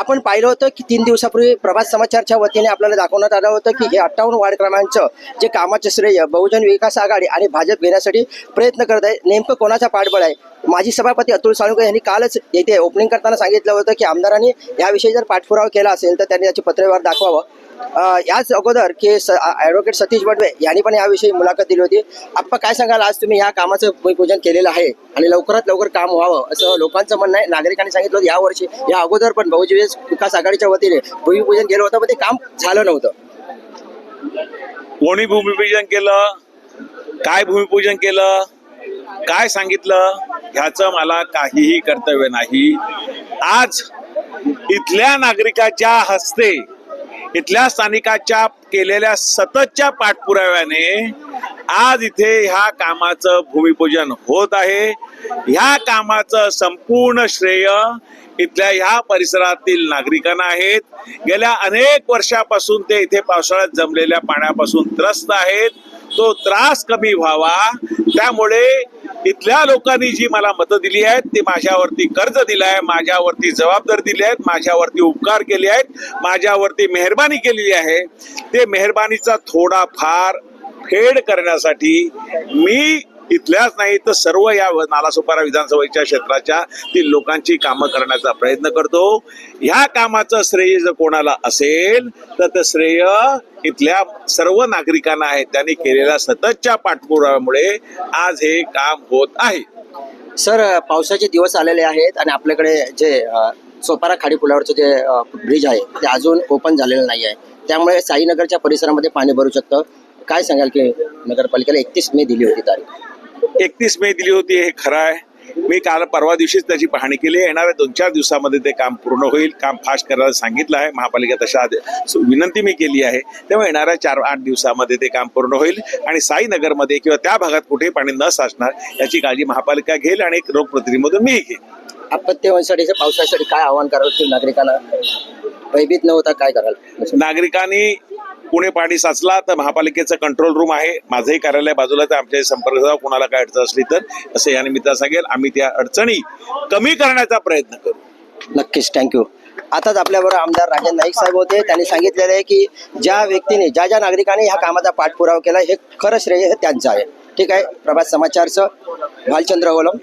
आपण पाहिलं होतं की तीन दिवसापूर्वी प्रभात समाचारच्या वतीने आपल्याला दाखवण्यात आलं होतं की हे अठ्ठावन्न वार्ड क्रमांकचं जे कामाचे श्रेय बहुजन विकास आघाडी आणि भाजप घेण्यासाठी प्रयत्न करत आहे नेमकं कोणाचा पाठबळ आहे? माजी सभापती अतुल साळुंके यांनी कालच येथे ओपनिंग करताना सांगितलं होतं की आमदारांनी याविषयी जर पाठपुरावा केला असेल तर त्यांनी याची पत्रव्यवहार दाखवावं. याच अगोदर की ॲडव्होकेट सतीश बडवे यांनी पण याविषयी मुलाखत दिली होती. आप्पा काय सांगाल? आज तुम्ही या कामाचं भूमिपूजन केलेलं आहे आणि लवकरात लवकर काम व्हावं असं लोकांचं म्हणणं आहे. नागरिकांनी सांगितलं होतं यावर्षी या अगोदर पण बहुजन विकास आघाडीच्या वतीने भूमिपूजन केलं होतं पण ते काम झालं नव्हतं. कोणी भूमिपूजन केलं? काय भूमिपूजन केलं? काय सांगितलं? ह्याचं मला काहीही कर्तव्य नाही. आज इथल्या नागरिकाच्या हस्ते इथल्या स्थानिकाच्या केलेल्या सततच्या पाठपुराव्याने आज इथे ह्या कामाचं भूमिपूजन होत आहे. ह्या कामाचं संपूर्ण श्रेय इथल्या ह्या परिसरातील नागरिकांना आहेत. गेल्या अनेक वर्षापासून ते इथे पावसाळ्यात जमलेल्या पाण्यापासून त्रस्त आहेत. तो त्रास कमी व्हावा. त्यामुळे इथल्या लोकांनी जी मला मतं दिली आहेत ती माझ्यावरती कर्ज दिलं आहे माझ्यावरती जबाबदारी दिली आहेत माझ्यावरती उपकार केले आहेत माझ्यावरती मेहरबानी केलेली आहे. ते मेहरबानीचा थोडाफार फेड करण्यासाठी मी इथल्याच नाही तर सर्व या नालासोपारा विधानसभेच्या क्षेत्राच्या ती लोकांची कामं करण्याचा प्रयत्न करतो. ह्या कामाचं श्रेय जर कोणाला असेल तर ते श्रेय इथल्या सर्व नागरिकांना आहे. त्यांनी केलेल्या सततच्या पाठपुराव्यामुळे आज हे काम होत आहे. सर पावसाचे दिवस आलेले आहेत आणि आपल्याकडे जे सोपारा खाडी पुलावरचं जे ब्रिज आहे ते अजून ओपन झालेलं नाही आहे. त्यामुळे साईनगरच्या परिसरामध्ये पाणी भरू शकतं. काय सांगाल की नगरपालिकेला एकतीस मे दिली होती तारीख? एकतीस मे दिली होती हे खरं आहे. मी काल परवा दिवशीच त्याची पाहणी केली येणाऱ्या दोन चार दिवसामध्ये ते काम पूर्ण होईल काम फास्ट करायला सांगितलं आहे. महापालिका तशा विनंती मी केली आहे. तेव्हा येणाऱ्या चार आठ दिवसामध्ये ते काम पूर्ण होईल आणि साईनगरमध्ये किंवा त्या भागात कुठेही पाणी न साचणार याची काळजी महापालिका घेईल आणि एक लोकप्रतिनिधीमधून मीही घेईन आपत्तीसाठी पावसासाठी काय आव्हान कराल की नागरिकांना भयभीत न होता काय कराल? नागरिकांनी पुणे पाणी साचला तर महापालिकेचं कंट्रोल रूम आहे. माझंही कार्यालय बाजूला तर आमच्या संपर्क साधा. कुणाला काय अडचण असली तर असं या निमित्तानं सांगेल. आम्ही त्या अडचणी कमी करण्याचा प्रयत्न करू. नक्कीच. थँक्यू आताच आपल्याबरोबर आमदार राजन नाईक साहेब होते. त्यांनी सांगितलेलं आहे की ज्या व्यक्तीने ज्या ज्या नागरिकांनी ह्या कामाचा पाठपुरावा केला हे खरं श्रेय हे त्यांचं आहे. ठीक आहे? प्रभात समाचारचं भालचंद्र गोलम